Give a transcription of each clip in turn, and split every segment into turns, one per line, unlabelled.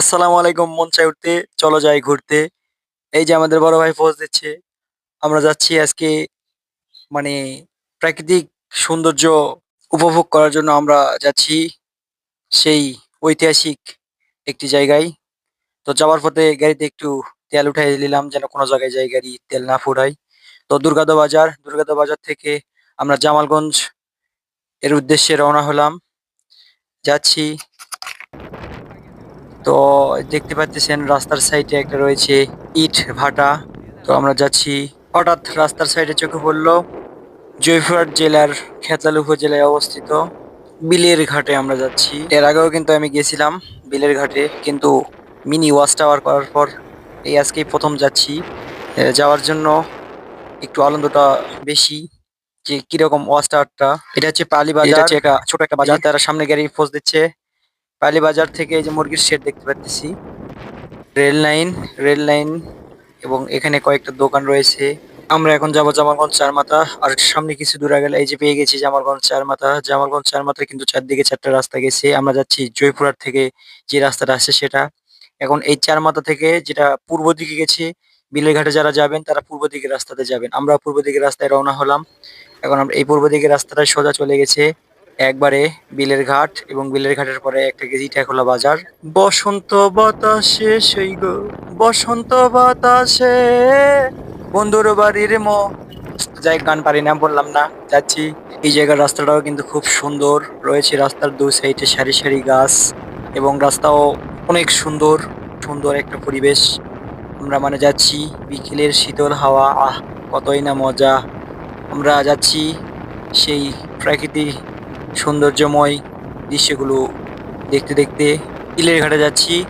আসসালামু আলাইকুম, মন চাই উঠতে, চলো যাই ঘুরতে। এই যে আমাদের বড় ভাই পোজ দিচ্ছে, আমরা যাচ্ছি আজকে মানে প্রাকৃতিক সৌন্দর্য উপভোগ করার জন্য আমরা যাচ্ছি সেই ঐতিহাসিক একটি জায়গায়। তো যাওয়ার পথে গাড়িতে একটু তেল উঠাই নিলাম যেন কোনো জায়গায় যাই গাড়ি তেল না ফুরাই তো দুর্গাদা বাজার দুর্গাদা বাজার থেকে আমরা জামালগঞ্জ এর উদ্দেশ্যে রওনা হলাম। যাচ্ছি তো দেখতে পাচ্ছেন রাস্তার সাইডে একটা রয়েছে ইট ভাটা। তো আমরা যাচ্ছি হঠাৎ রাস্তার সাইডে চোখে পড়ল জয়পুরহাট জেলার খেতলাল উপজেলায় অবস্থিত বিলের ঘাটে আমরা যাচ্ছি। এর আগেও কিন্তু আমি গেছিলাম বিলের ঘাটে কিন্তু মিনি ওয়াচ টাওয়ার করার পর এই আজকেই প্রথম যাচ্ছি। যাওয়ার জন্য একটু আনন্দটা বেশি যে কীরকম ওয়াচ টাওয়ারটা। এটা হচ্ছে পালি বাজার। একটা ছোট একটা বাজার। তারা সামনে গাড়ি পোজ দিচ্ছে। পালি বাজার থেকে এই যে মুরগির শেড দেখতে পাচ্ছি রেল লাইন রেল লাইন এবং এখানে কয়েকটা দোকান রয়েছে। আমরা এখন যাব জামালগঞ্জ চার মাথা আর সামনে কিছু দূরে গেলে এই যে পেয়ে গেছি জামালগঞ্জ চার মাথা জামালগঞ্জ চার মাথা কিন্তু চারদিকে চারটা রাস্তা গেছে। আমরা যাচ্ছি জয়পুরহাট থেকে যে রাস্তাটা আসছে সেটা। এখন এই চার মাথা থেকে যেটা পূর্ব দিকে গেছে বিলের ঘাটে যারা যাবেন তারা পূর্ব দিকের রাস্তাতে যাবেন। আমরা পূর্ব দিকের রাস্তায় রওনা হলাম। এখন আমরা এই পূর্ব দিকের রাস্তাটা সোজা চলে গেছে। একবারে বিলের ঘাট এবং বিলের ঘাটের পরে একটা গেছি ইটাখোলা বাজার। বসন্ত বাতাসে, সেই গো, বসন্ত বাতাসে, বন্ধুর বাড়ির মো, যাই গান পারি না, বললাম না, যাচ্ছি। এই জায়গার রাস্তাটাও কিন্তু খুব সুন্দর। রয়েছে রাস্তার দু সাইডে সারি সারি গাছ এবং রাস্তাও অনেক সুন্দর সুন্দর একটা পরিবেশ। আমরা মানে যাচ্ছি, বিকেলের শীতল হাওয়া, আহ, কতই না মজা। আমরা যাচ্ছি সেই প্রাকৃতিক সৌন্দর্যময় দৃশ্যগুলো দেখতে দেখতে পিলের ঘাটে যাচ্ছি।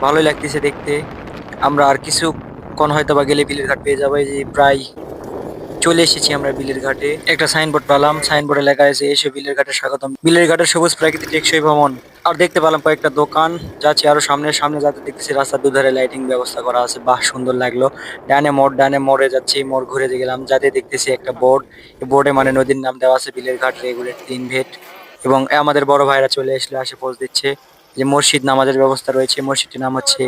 ভালোই লাগতেছে দেখতে। আমরা আর কিছুক্ষণ হয়তো বা গেলে বিলের ঘাট পেয়ে যাব। যে প্রায় চলে এসেছি আমরা বিলের ঘাটে। একটা সাইনবোর্ড পেলাম সাইনবোর্ডে লেখা আছে, এসে বিলের ঘাটে স্বাগতম। বিলের ঘাটের সবুজ প্রাকৃতিক টেকসই ভ্রমণ আর দেখতে পেলাম কয়েকটা দোকান যাচ্ছি আরও সামনে সামনে যাতে দেখতেছি রাস্তার দুধারে লাইটিং ব্যবস্থা করা আছে। বাহ, সুন্দর লাগল। ডানে মোড়, ডানে মোড়ে যাচ্ছি, মোড় ঘুরে গেলাম, যাতে দেখতেছি একটা বোর্ড বোর্ডে মানে নদীর নাম দেওয়া আছে, বিলের ঘাট রেগুলেট তিন ভেট এবং আমাদের বড় ভাইরা চলে আসলে, আসে পোজ দিচ্ছে যে মসজিদ নামাজের ব্যবস্থা রয়েছে। মসজিদটির নাম হচ্ছে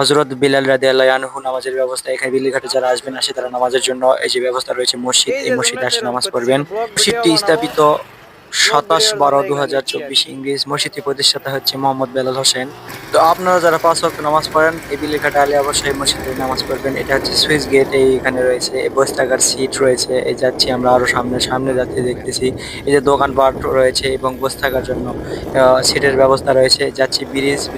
হজরত বিলাল রাদে আল্লাহ নামাজের ব্যবস্থা এখানে বিলিঘাটে যারা আসবেন আসে তারা নামাজের জন্য এই যে ব্যবস্থা রয়েছে মসজিদ এই মসজিদে আসে নামাজ পড়বেন। মসজিদটি স্থাপিত সাতাশ বারো দু হাজার চব্বিশ ইংরেজ মসজিদটি প্রতিষ্ঠাতা হচ্ছে মোহাম্মদ বেলাল হোসেন। তো আপনারা যারা পাঁচ ওয়াক্ত নামাজ পড়েন এই বিলিঘাটে আলে অবশ্যই মসজিদে নামাজ পড়বেন। এটা হচ্ছে সুইচ গেট এই এখানে রয়েছে। এই বসে থাকার সিট রয়েছে। এই যাচ্ছি আমরা আরও সামনে সামনে যাচ্ছি দেখতেছি। এই যে দোকানপাট রয়েছে এবং বসে থাকার জন্য সিটের ব্যবস্থা রয়েছে। যাচ্ছি ব্রিজ